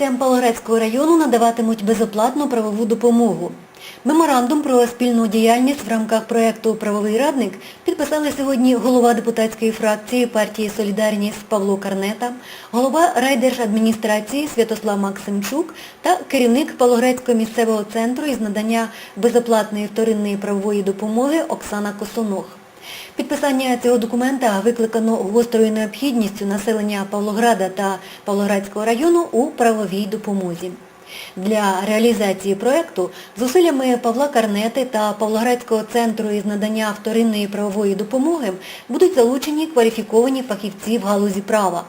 мешканцям Павлоградського району надаватимуть безоплатну правову допомогу. Меморандум про спільну діяльність в рамках проєкту «Правовий радник» підписали сьогодні голова депутатської фракції партії «Солідарність» Павло Карнета, голова райдержадміністрації Святослав Максимчук та керівник Павлоградського місцевого центру із надання безоплатної вторинної правової допомоги Оксана Косоног. Підписання цього документа викликано гострою необхідністю населення Павлограда та Павлоградського району у правовій допомозі. Для реалізації проєкту зусиллями Павла Карнети та Павлоградського центру із надання вторинної правової допомоги будуть залучені кваліфіковані фахівці в галузі права.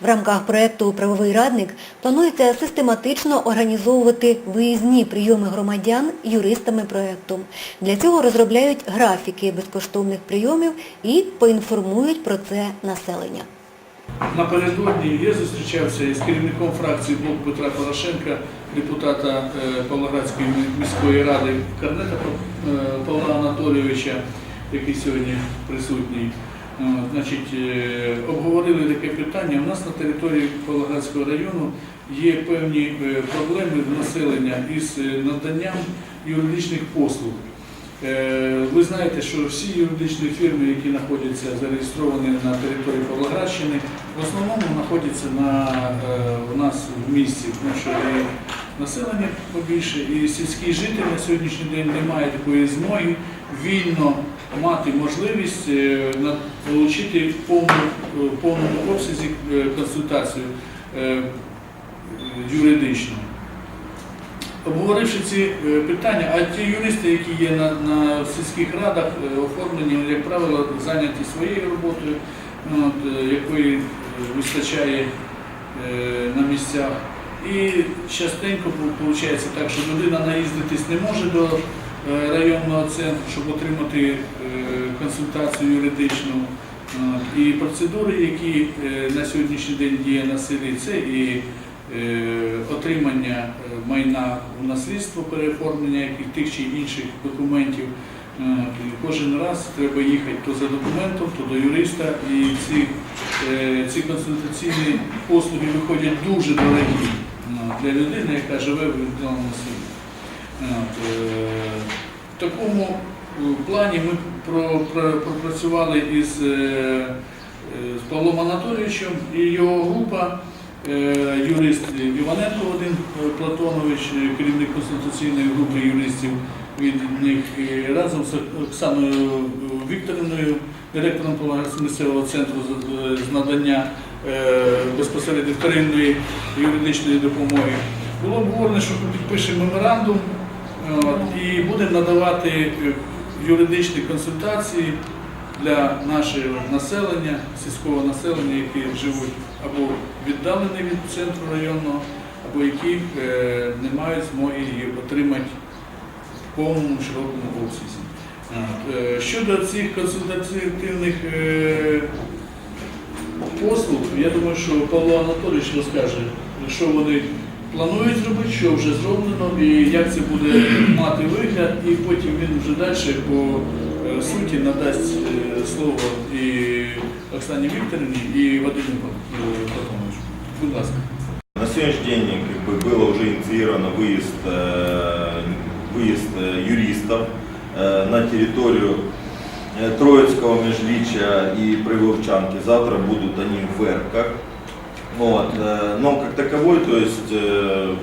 В рамках проєкту «Правовий радник» планується систематично організовувати виїзні прийоми громадян юристами проєкту. Для цього розробляють графіки безкоштовних прийомів і поінформують про це населення. Напередодні я зустрічався із керівником фракції Блок Петра Порошенка, депутата е, Павлоградської міської ради Карнета е, Павла Анатолійовича, який сьогодні присутній. Значить, е, обговорили таке питання. У нас на території Павлоградського району є певні е, проблеми в населення із е, наданням юридичних послуг. Ви знаєте, що всі юридичні фірми, які знаходяться зареєстровані на території Павлоградщини, в основному знаходяться на, у нас в місті, тому що населення побільше, і сільський житель на сьогоднішній день не має такої змоги вільно мати можливість е, отримати в повному, е, в повному обсязі е, консультацію юридичну. Обговоривши ці питання, а ті юристи, які є на, на сільських радах, оформлені, як правило, зайняті своєю роботою, ну, от, якої вистачає е, на місцях. І частенько виходить так, що людина наїздитись не може до районного центру, щоб отримати е, консультацію юридичну. І процедури, які е, на сьогоднішній день діє на селі, це і е, отримання е, майна у наслідство, переоформлення яких тих чи інших документів. Е, Кожен раз треба їхати то за документом, то до юриста, і ці, е, ці консультаційні послуги виходять дуже дорогі для людини, яка живе в віддаленому селі. Е, В такому е, плані ми про- про- пропрацювали із, е, з Павлом Анатолійовичем і його група, юрист Іваненко Вадим Платонович, керівник конституційної групи юристів від них, разом з Оксаною Вікторівною, директором місцевого центру з- надання безпосередньо вторинної юридичної допомоги. Було обговорено, що підпишемо меморандум і будемо надавати е, юридичні консультації для нашого населення, сільського населення, які живуть або віддалені від центру районного, або які е, не мають змоги її отримати в повному широкому обсязі. Е, Щодо цих консультативних послуг, я думаю, що Павло Анатолійович розкаже, що вони планують зробити, що вже зроблено, і як це буде мати вигляд, і потім він вже далі по е, суті надасть е, слово і Оксані Вікторівні, і Вадиму е, Платоновичу. Будь ласка. На сегодняшний день как бы, было уже инициировано выезд, э, выезд э, юристов э, на территорию э, Троицкого межличия и Приволчанки. Завтра будут они в Верках. Вот. э, Но как таковой, то есть э,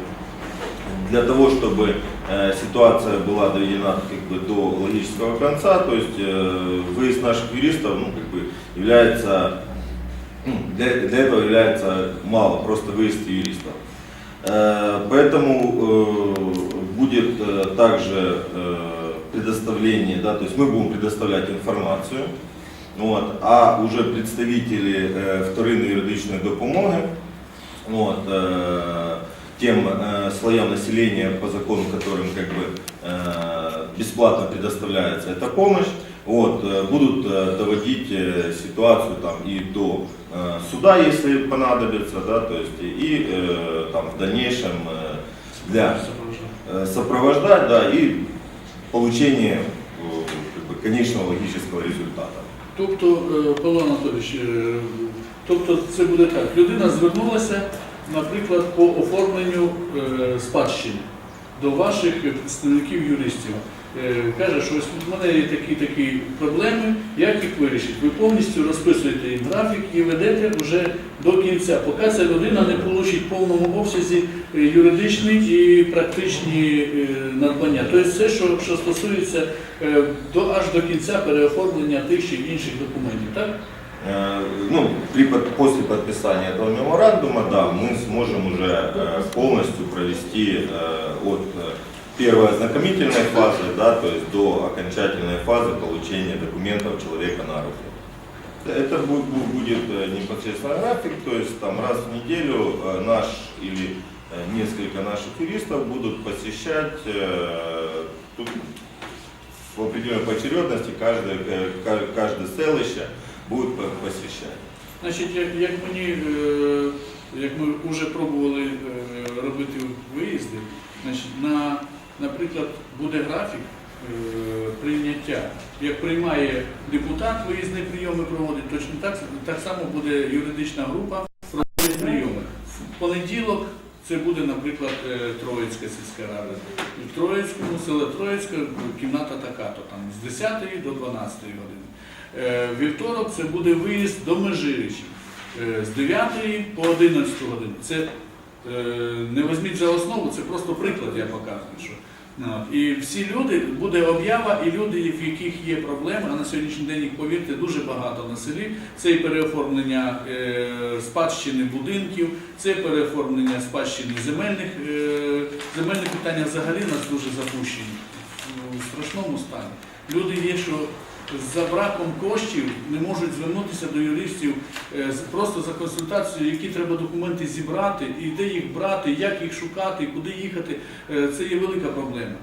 для того, чтобы э, ситуация была доведена как бы, до логического конца, то есть выезд наших юристов ну, как бы, является ну, для, для этого является мало, просто выезд юристов. Поэтому будет также предоставление, да, то есть мы будем предоставлять информацию, вот, а уже представители э, вторинної юридичної допомоги, вот, э, тем э, слоям населения, по закону которым как бы бесплатно предоставляется эта помощь, вот, будут доводить ситуацию там и до суда, если понадобится, да, то есть и там в дальнейшем для сопровождать, да, и получение э, как бы, конечного логического результата. Тобто, е, Павло Анатолійович, е, тобто це буде так, людина звернулася наприклад, по оформленню е, спадщини до ваших представників юристів. Е, Каже, що ось у мене є такі такі проблеми, як їх вирішити? Ви повністю розписуєте їм графік і ведете вже до кінця, поки ця людина не отримає в повному обсязі е, юридичні і практичні е, надбання. Тобто все, що, що стосується е, до, аж до кінця переоформлення тих чи інших документів, так? Э, Ну, при, под- после подписания этого меморандума, да, мы сможем уже э, полностью провести э, от э, первой ознакомительной фазы, да, то есть до окончательной фазы получения документов человека на руки. Это бу- бу- будет э, непосредственно график, то есть там раз в неделю э, наш или э, несколько наших юристов будут посещать тут в определенной поочередности каждое, ка- каждое селище будет по- посещать. Значить, як, як мені, як ми вже пробували робити виїзди, на, наприклад, буде графік е, прийняття. Як приймає депутат виїзні прийоми проводить, точно так, так само буде юридична група проводить прийоми. В понеділок це буде, наприклад, е, Троїцька сільська рада. В Троїцькому, село Троїцька, кімната така-то, там з 10 до 12 години. Е, Вівторок це буде виїзд до Межиричів з 9 по 11 годину. Це не візьміть за основу, це просто приклад, я показую. Що, ну, і всі люди, буде об'ява, і люди, в яких є проблеми, а на сьогоднішній день їх, повірте, дуже багато на селі. Це і переоформлення е, спадщини будинків, це переоформлення спадщини земельних, е, земельні питання взагалі нас дуже запущені в страшному стані. Люди є, що за браком коштів не можуть звернутися до юристів е, просто за консультацією, які треба документи зібрати, і де їх брати, як їх шукати, куди їхати. Е, Це є велика проблема.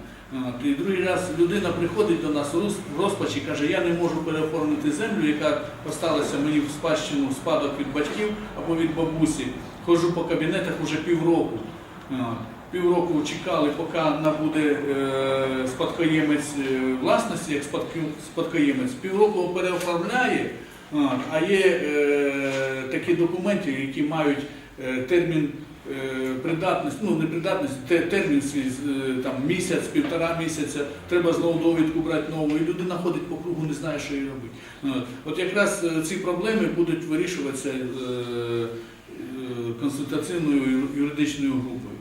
І другий раз людина приходить до нас в розпачі каже, я не можу переоформити землю, яка осталася мені в спадщину в спадок від батьків або від бабусі. Ходжу по кабінетах уже півроку. Півроку чекали, поки набуде е, спадкоємець е, власності, як спадкоємець, півроку переоформляє, а є е, такі документи, які мають термін придатності, ну не придатності, термін свій там місяць, півтора місяця, треба знову довідку брати нову, і людина ходить по кругу, не знає, що їй робити. От, якраз ці проблеми будуть вирішуватися консультаційною юридичною групою.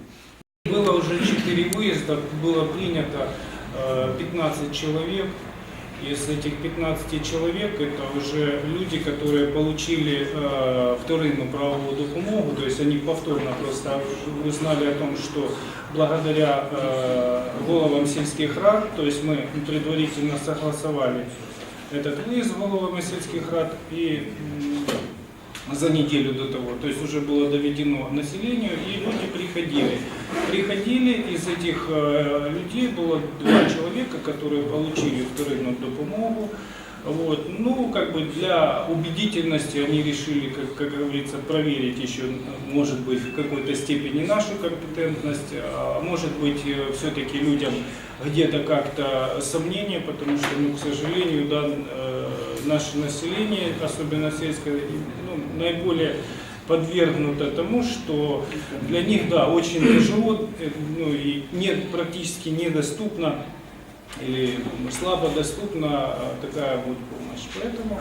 Было уже 4 выезда, было принято э, 15 человек. Из этих 15 человек это уже люди, которые получили э, вторинную правовую допомогу, то есть они повторно просто узнали о том, что благодаря э, головам сельских рад, то есть мы предварительно согласовали этот выезд с головами сельских рад и за неделю до того, то есть уже было доведено населению, и люди приходили. Приходили, из этих э, людей было два человека, которые получили вторинную допомогу. Вот. Ну, как бы для убедительности они решили, как, как говорится, проверить еще, может быть, в какой-то степени нашу компетентность, а может быть, все-таки людям где-то как-то сомнения, потому что, ну, к сожалению, да, э, наше население, особенно сельское, ну, наиболее подвергнуто тому, что для них, да, очень тяжело, э, ну, и нет, практически недоступно или слабо доступна э, такая вот помощь. Поэтому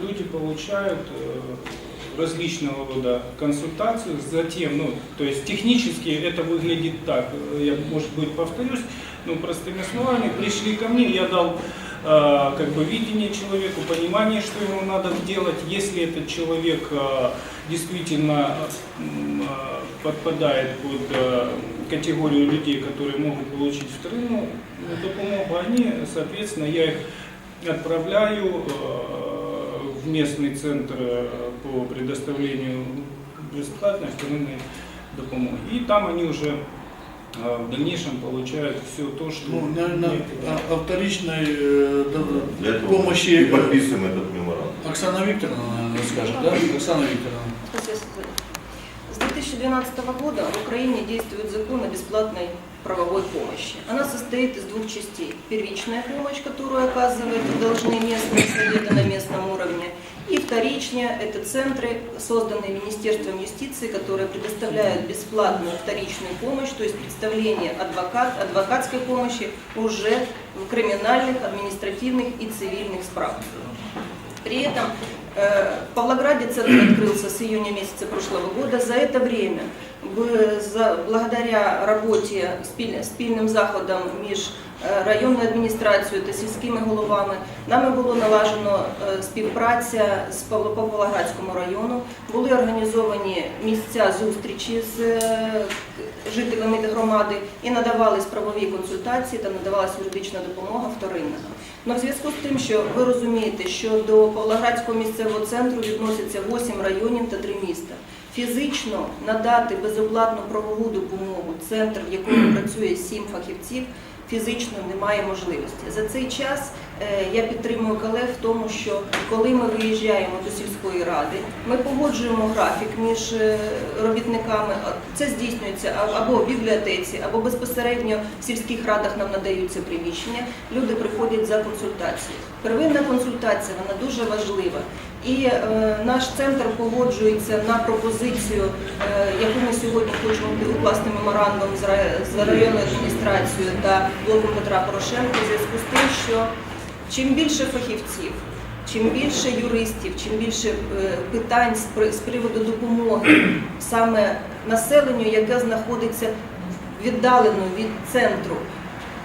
люди получают э, различного рода консультации, затем, ну, то есть технически это выглядит так, я, может быть, повторюсь, ну, простыми словами, пришли ко мне, я дал как бы видение человеку, понимание, что ему надо делать, если этот человек э, действительно м, э, подпадает под э, категорию людей, которые могут получить вторую допомогу, они, соответственно, я их отправляю э, в местный центр э, по предоставлению бесплатной вторинной допомоги. И там они уже э, в дальнейшем получают все то, что Ну, на, на необходимо. а- авторичной э, до- Для этого помощи и э, подписываем этот меморандум. Оксана Викторовна наверное, скажет, да? Оксана Викторовна. Спасибо, Светлана. С 2012 года в Украине действует закон о бесплатной правовой помощи. Она состоит из двух частей. Первичная помощь, которую оказывают должны местные советы на местном уровне, И вторичные – это центры, созданные Министерством юстиции, которые предоставляют бесплатную вторичную помощь, то есть представление адвокат, адвокатской помощи уже в криминальных, административных и цивильных справах. При этом э, в Павлограде центр открылся с июня месяца прошлого года. За это время, б- за- благодаря работе спіль- спільним заходом між е, районною адміністрацією та сільськими головами, нами було налажено е, співпраця з Павло- по Павлоградському району. Були організовані місця зустрічі з е, жителями громади і надавались правові консультації та надавалась юридична допомога вторинна. Но в зв'язку з тим, що ви розумієте, що до Павлоградського місцевого центру відносяться 8 районів та 3 міста. Фізично надати безоплатну правову допомогу центр, в якому працює 7 фахівців, фізично немає можливості. За цей час е, я підтримую колег в тому, що коли ми виїжджаємо до сільської ради, ми погоджуємо графік між е, робітниками. Це здійснюється або в бібліотеці, або безпосередньо в сільських радах нам надаються приміщення. Люди приходять за консультацією. Первинна консультація вона дуже важлива. І е, наш центр погоджується на пропозицію, е, яку ми сьогодні хочемо укласти меморандум з ра- з районною адміністрацією та блоком Петра Порошенка в зв'язку з тим, що чим більше фахівців, чим більше юристів, чим більше е, питань з приводу допомоги саме населенню, яке знаходиться віддалено від центру.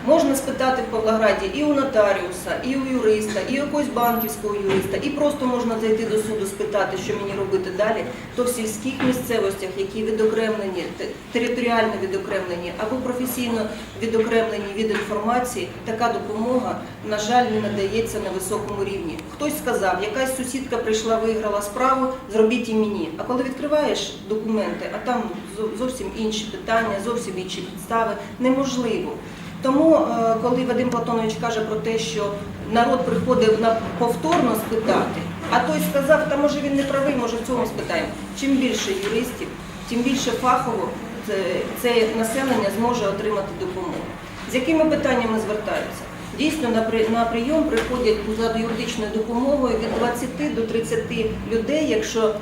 Можна спитати в Павлограді і у нотаріуса, і у юриста, і у якогось банківського юриста, і просто можна зайти до суду спитати, що мені робити далі. То в сільських місцевостях, які відокремлені, територіально відокремлені або професійно відокремлені від інформації, така допомога, на жаль, не надається на високому рівні. Хтось сказав, якась сусідка прийшла, виграла справу, зробіть і мені. А коли відкриваєш документи, а там зо- зовсім інші питання, зовсім інші підстави, неможливо. Тому, е, коли Вадим Платонович каже про те, що народ приходив на повторно спитати, а той сказав, та може він не правий, може в цьому спитаємо. Чим більше юристів, тим більше фахово це, населення зможе отримати допомогу. З якими питаннями звертаються? Дійсно, на, при- на прийом приходять за юридичною допомогою від 20 до 30 людей, якщо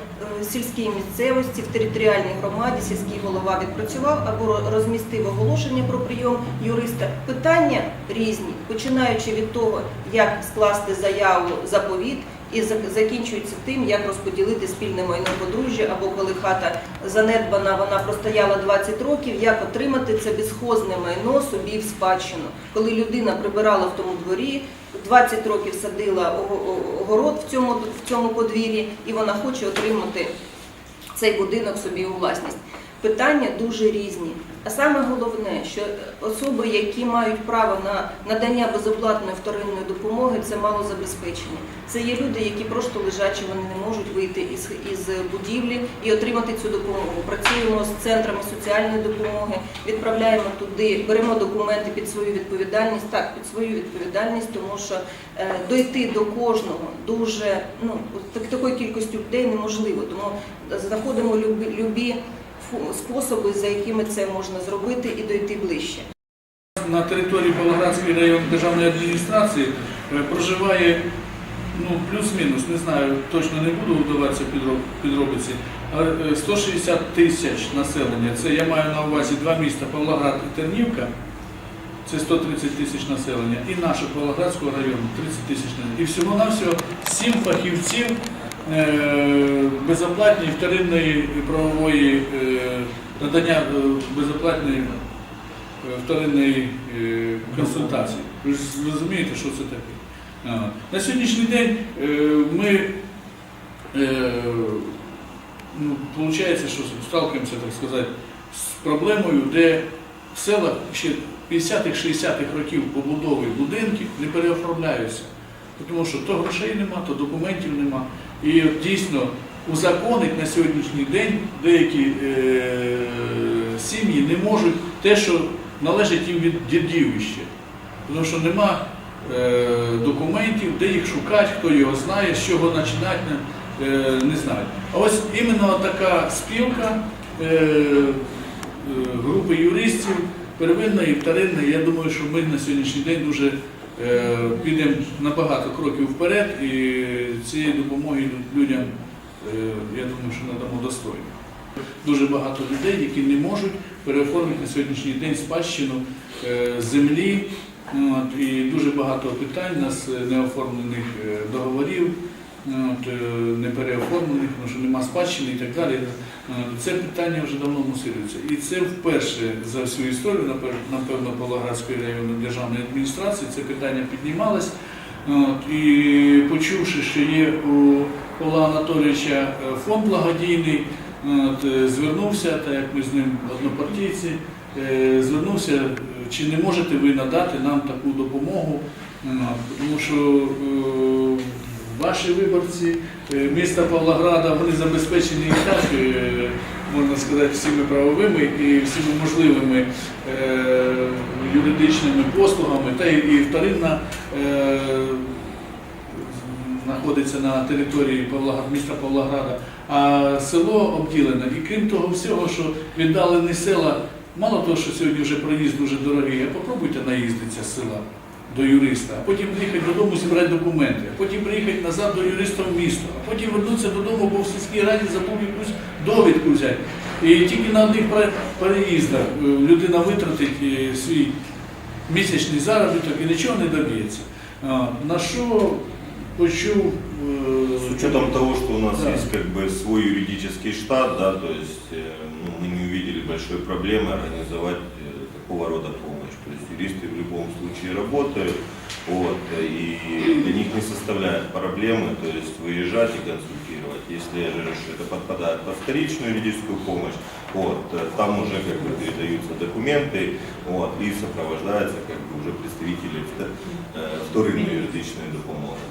сільській місцевості, в територіальній громаді сільський голова відпрацював або розмістив оголошення про прийом юриста. Питання різні, починаючи від того, як скласти заяву заповіт. І закінчується тим, як розподілити спільне майно подружжя, або коли хата занедбана, вона простояла 20 років, як отримати це безхозне майно собі в спадщину. Коли людина прибирала в тому дворі, 20 років садила огород в цьому, в цьому подвір'ї, і вона хоче отримати цей будинок собі у власність. Питання дуже різні. А саме головне, що особи, які мають право на надання безоплатної вторинної допомоги, це малозабезпечені. Це є люди, які просто лежачі, вони не можуть вийти із, із будівлі і отримати цю допомогу. Працюємо з центрами соціальної допомоги, відправляємо туди, беремо документи під свою відповідальність. Так, під свою відповідальність, тому що е, дойти до кожного дуже ну так- такої кількості людей неможливо. Тому знаходимо любі, любі способи, за якими це можна зробити і дойти ближче. На території Павлоградської районної державної адміністрації е, проживає ну, плюс-мінус, не знаю, точно не буду вдаватися підробиці, але е, 160 тисяч населення. Це я маю на увазі два міста Павлоград і Тернівка. Це 130 тисяч населення. І наше Павлоградського району 30 тисяч населення. І всього-навсього 7 фахівців е, безоплатної вторинної правової е, надання е, безоплатної е, вторинної е, консультації. Ви ж розумієте, що це таке. На сьогоднішній день е, ми е, ну, виходить, що сталкуємося, так сказати, з проблемою, де в селах ще 50-х, 60-х років побудови будинків не переоформляються. Тому що то грошей нема, то документів нема. І дійсно узаконить на сьогоднішній день деякі е, сім'ї не можуть те, що належить їм від дідівища. Тому що нема е, документів, де їх шукати, хто його знає, з чого починати, е, не знаю. А ось іменно така спілка е, е, групи юристів, первинної і вторинної, я думаю, що ми на сьогоднішній день дуже підемо на багато кроків вперед і цієї допомоги людям, е, я думаю, що надамо достойно. Дуже багато людей, які не можуть переоформити на сьогоднішній день спадщину е, землі. І дуже багато питань нас е, неоформлених е, договорів, е, не переоформлених, тому що нема спадщини і так далі. Е, Це питання вже давно мусилюється. І це вперше за всю історію, напев- напевно, Павлоградської районної державної адміністрації це питання піднімалось. І почувши, що є у Павла Анатолійовича е, фонд благодійний, е, звернувся, так як ми з ним однопартійці, е, звернувся, е, чи не можете ви надати нам таку допомогу, тому що е, ваші виборці е, міста Павлограда вони забезпечені і так, е, можна сказати, всіми правовими і всіми можливими е, юридичними послугами, та і вторинна знаходиться на території міста Павлограда, а село обділене. І крім того всього, що віддалені села, мало того, що сьогодні вже проїзд дуже дорогий, а попробуйте наїздитися з села до юриста, а потім приїхати додому зібрати документи, а потім приїхати назад до юриста в місто, а потім вернутися додому, бо в сільській раді забув якусь довідку взяти. І тільки на одних пере- переїздах е, людина витратить е, свій місячний заробіток і нічого не доб'ється. А, На що почув е, С учетом того, что у нас Да. есть как бы свой юридический штат, да, то есть э, ну, мы не увидели большой проблемы организовать э, такого рода помощь. То есть юристы в любом случае работают, вот, и для них не составляет проблемы, то есть выезжать и консультировать. Если же это подпадает под вторичную юридическую помощь, вот, там уже как бы передаются документы, вот, и сопровождается как бы уже представители э, вторинной юридичной допомоги.